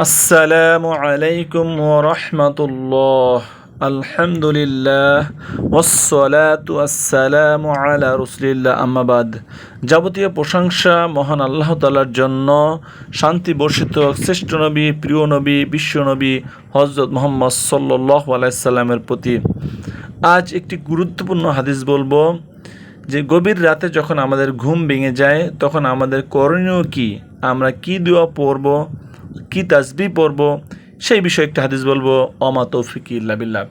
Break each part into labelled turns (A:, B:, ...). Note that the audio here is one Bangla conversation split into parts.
A: আসসালামু আলাইকুম ওরহমতুল্লাহ আলহামদুলিল্লাহ ওসলাতু আলা রসুলিল্লাহ। আম্মাবাদ যাবতীয় প্রশংসা মহান আল্লাহ তালার জন্য শান্তি বর্ষিত শ্রেষ্ঠ নবী, প্রিয় নবী, বিশ্ব নবী হজরত মোহাম্মদ সাল্লাহ আলাইসাল্লামের প্রতি। আজ একটি গুরুত্বপূর্ণ হাদিস বলব যে গভীর রাতে যখন আমাদের ঘুম ভেঙে যায়, তখন আমাদের করণীয় কি? আমরা কি দোয়া পড়ব? কি তাসবি পড়ব? সেই বিষয়ে একটা হাদিস বলব অমা তৌফিক ইল্লাবিল্লা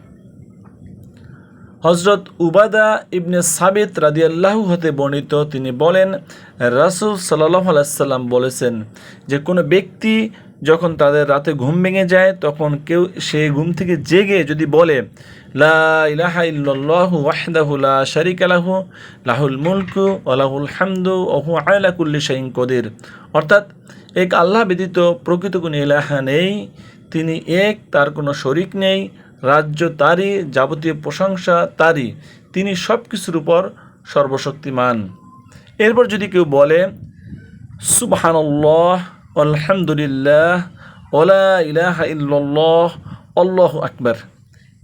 A: হজরত উবাদা ইবনে সাবিত রাদিয়াল্লাহু হতে বর্ণিত, তিনি বলেন, রাসুল সাল্লাহ আলাইসাল্লাম বলেছেন যে, কোনো ব্যক্তি যখন তাদের রাতে ঘুম ভেঙে যায়, তখন কেউ সে ঘুম থেকে জেগে যদি বলে, লা ইলাহা ইল্লাল্লাহু ওয়াহদাহু লা শারিকা লাহু, লাহুল মুলকু ওয়া লাহুল হামদু ওয়া হুয়া কুল্লি শাইইন কদির। অর্থাৎ এক আল্লাহ ব্যতীত প্রকৃত কোনো ইলাহা নেই, তিনি এক, তার কোনো শরিক নেই, রাজ্য তারই, যাবতীয় প্রশংসা তারই, তিনি সব কিছুর উপর সর্বশক্তিমান। এরপর যদি কেউ বলে, সুবহানাল্লাহ আলহামদুলিল্লাহ, ওলা ইলাহা ইল্লাল্লাহ, আল্লাহ আকবার।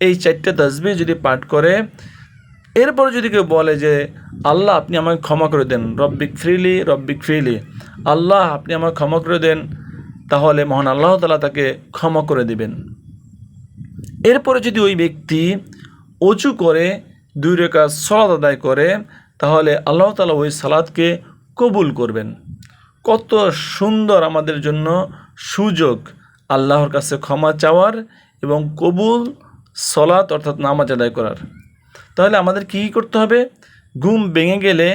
A: এই চারটে তসবি যদি পাঠ করে, এরপর যদি কেউ বলে যে, আল্লাহ, আপনি আমাকে ক্ষমা করে দেন, রব্বিক ফ্রিলি রব্বিক ফ্রিলি। আল্লাহ, আপনি আমাকে ক্ষমা করে দেন, তাহলে মহান আল্লাহ তালা তাকে ক্ষমা করে দিবেন। এরপরে যদি ওই ব্যক্তি অজু করে দুই রেখা সলাদ আদায় করে, তাহলে আল্লাহ তালা ওই সালাদকে কবুল করবেন। কত সুন্দর আমাদের জন্য সুযোগ আল্লাহর কাছে ক্ষমা চাওয়ার এবং কবুল সলাত অর্থাৎ নামাজ আদায় করার। তাহলে আমাদের কী করতে হবে? ঘুম ভেঙে গেলে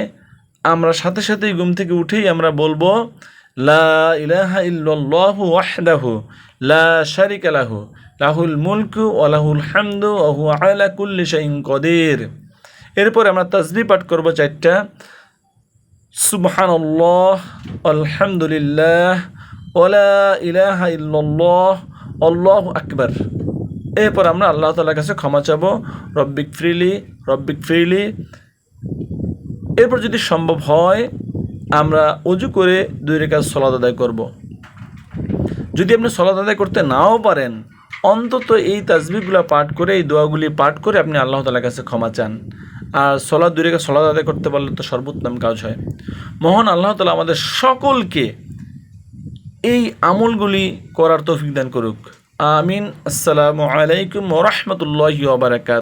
A: আমরা সাথে সাথেই ঘুম থেকে উঠেই আমরা বলব, লা ইলাহা লা লাহুল মুলকু ওয়া লাহুল হামদু ওয়া হুয়া আলা এরপর আমরা তাসবিহ পাঠ করব চারটা। সুবহানাল্লাহ, আলহামদুলিল্লাহ ওয়ালা ইলাহা ইল্লাল্লাহ, আল্লাহু আকবার। এরপর আমরা আল্লাহ তালার কাছে ক্ষমা চাবো। রব্বিক ফ্রিলি রব্বিক ফ্রিলি। এরপর যদি সম্ভব হয়, আমরা অজু করে দুই রেখা সলাদ আদায় করব। যদি আপনি সলাদ আদায় করতে নাও পারেন, অন্তত এই তাজবিগুলো পাঠ করে, এই দোয়াগুলি পাঠ করে আপনি আল্লাহ তালার কাছে ক্ষমা চান। আর সলাদ দূরে সলাদ আদায় করতে পারলে তো সর্বোত্তম কাজ হয়। মহান আল্লাহ তালা আমাদের সকলকে এই আমলগুলি করার তৌফিক দান করুক। আমিন। আসসালামু আলাইকুম ওরহমতুল্লাহ বারাকাত।